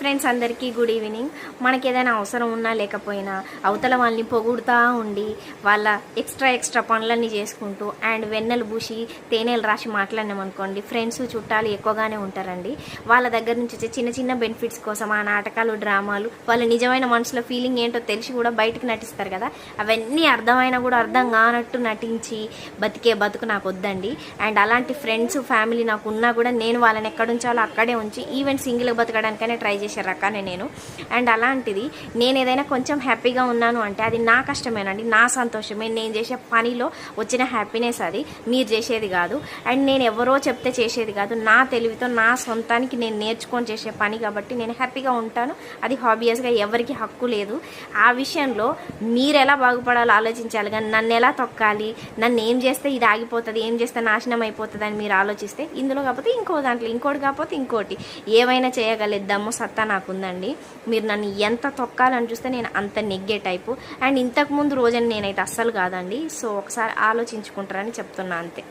Friends అందరికీ good evening మనకి ఏదైనా అవసరం ఉన్నా లేకపోయినా అవతల వాళ్ళని పొగుడుతూ ఉండి వాళ్ళ ఎక్స్ట్రా ఎక్స్ట్రా పనులన్నీ చేసుకుంటూ అండ్ వెన్నెలు బూసి తేనెలు రాసి మాట్లాడినామనుకోండి ఫ్రెండ్స్ చుట్టాలు ఎక్కువగానే ఉంటారండి. వాళ్ళ దగ్గర నుంచి వచ్చే చిన్న చిన్న బెనిఫిట్స్ కోసం ఆ నాటకాలు డ్రామాలు వాళ్ళ నిజమైన మనసులో ఫీలింగ్ ఏంటో తెలిసి కూడా బయటకు నటిస్తారు కదా. అవన్నీ అర్థమైనా కూడా అర్థం కానట్టు నటించి బతికే బతుకు నాకు వద్దండి. అండ్ అలాంటి ఫ్రెండ్స్ ఫ్యామిలీ నాకు ఉన్నా కూడా నేను వాళ్ళని ఎక్కడ ఉంచాలో అక్కడే ఉంచి ఈవెన్ సింగిల్గా బతకడానికైనా ట్రై చేసి రకానే నేను. అండ్ అలాంటిది నేను ఏదైనా కొంచెం హ్యాపీగా ఉన్నాను అంటే అది నా కష్టమేనండి నా సంతోషమే. నేను చేసే పనిలో వచ్చిన హ్యాపీనెస్ అది మీరు చేసేది కాదు. అండ్ నేను ఎవరో చెప్తే చేసేది కాదు. నా తెలివితో నా సొంతానికి నేను నేర్చుకొని చేసే పని కాబట్టి నేను హ్యాపీగా ఉంటాను. అది హాబియస్గా ఎవరికి హక్కు లేదు. ఆ విషయంలో మీరు ఎలా బాగుపడాలో ఆలోచించాలి కానీ నన్ను ఎలా తొక్కాలి నన్ను ఏం చేస్తే ఇది ఆగిపోతుంది ఏం చేస్తే నాశనం అయిపోతుంది అని మీరు ఆలోచిస్తే ఇందులో కాకపోతే ఇంకో దాంట్లో ఇంకోటి కాకపోతే ఇంకోటి. ఏమైనా చేయగలిద్దాము సత్తా నాకుందండి. మీరు నన్ను ఎంత తొక్కాలని చూస్తే నేను అంత నెగ్గే టైపు. అండ్ ఇంతకుముందు రోజని నేనైతే అస్సలు కాదండి. సో ఒకసారి ఆలోచించుకుంటారని చెప్తున్నా అంతే.